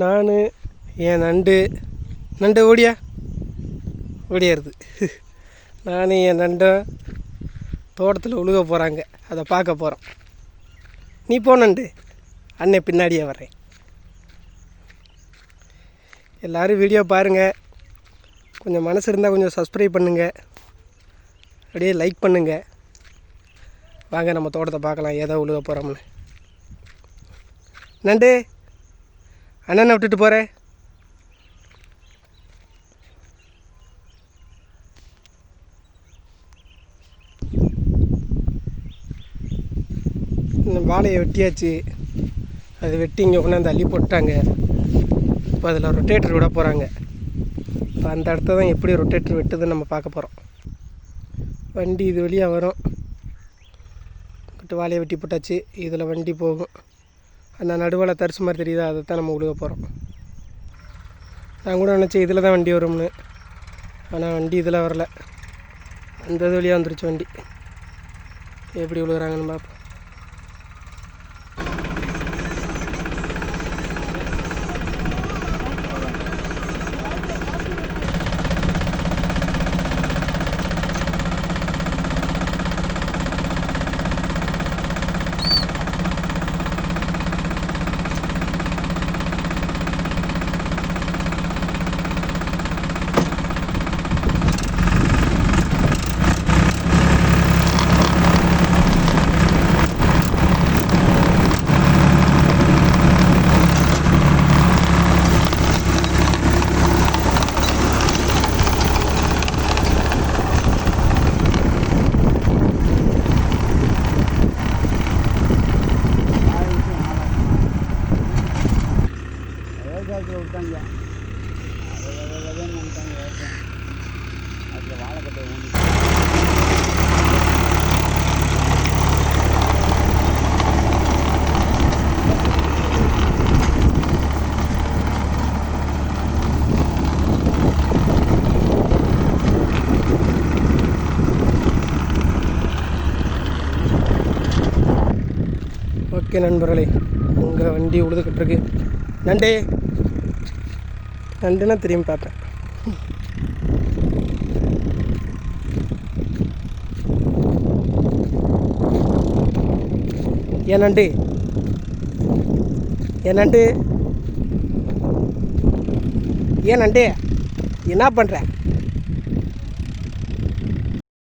நான் என் நண்டு. நண்டு ஓடியா? ஓடியாருது. நான் என் நண்டும் தோட்டத்தில் உழுக போகிறாங்க அதை பார்க்க போகிறோம் நீ போ நண்டு. அண்ணன் பின்னாடியே வர்றேன். எல்லோரும் வீடியோ பாருங்கள் கொஞ்சம் மனசு இருந்தால் கொஞ்சம் சப்ஸ்கிரைப் பண்ணுங்கள் அப்படியே லைக் பண்ணுங்கள் வாங்க நம்ம தோட்டத்தை பார்க்கலாம். ஏதோ உழுக போகிறோம்னு நண்டு அண்ணனை விட்டுட்டு போகிறேன் இந்த வாழையை வெட்டியாச்சு. அது வெட்டி இங்கே கொண்டாந்து அள்ளி போட்டாங்க இப்போ அதில் ரொட்டேட்டர் விட போகிறாங்க இப்போ அந்த இடத்த தான் எப்படி ரொட்டேட்டர் வெட்டுதுன்னு நம்ம பார்க்க போகிறோம் வண்டி இது வழியாக வரும். கிட்ட வாழையை வெட்டி போட்டாச்சு. இதில் வண்டி போகும். அந்த நடுவில் தரிசு மாதிரி தெரியுதா? அதை தான் நம்ம உழுக போகிறோம் நான் கூட நினச்சேன் இதில் தான் வண்டி வரும்னு. ஆனால் வண்டி இதில் வரல. அந்த இது வழியாக வந்துருச்சு வண்டி. எப்படி விழுகிறாங்கன்னு பார்ப்போம். விவசாயத்தில் அதில் வாழைக்கட்டை ஓகே நண்பர்களே உங்கள் வண்டி உழுதுகிட்டு இருக்கு. நண்டே நண்டுனா திரும்பி பார்ப்பேன். ஏன் நண்டு? ஏன் நண்டு? ஏன் நண்டு? என்ன பண்ணுற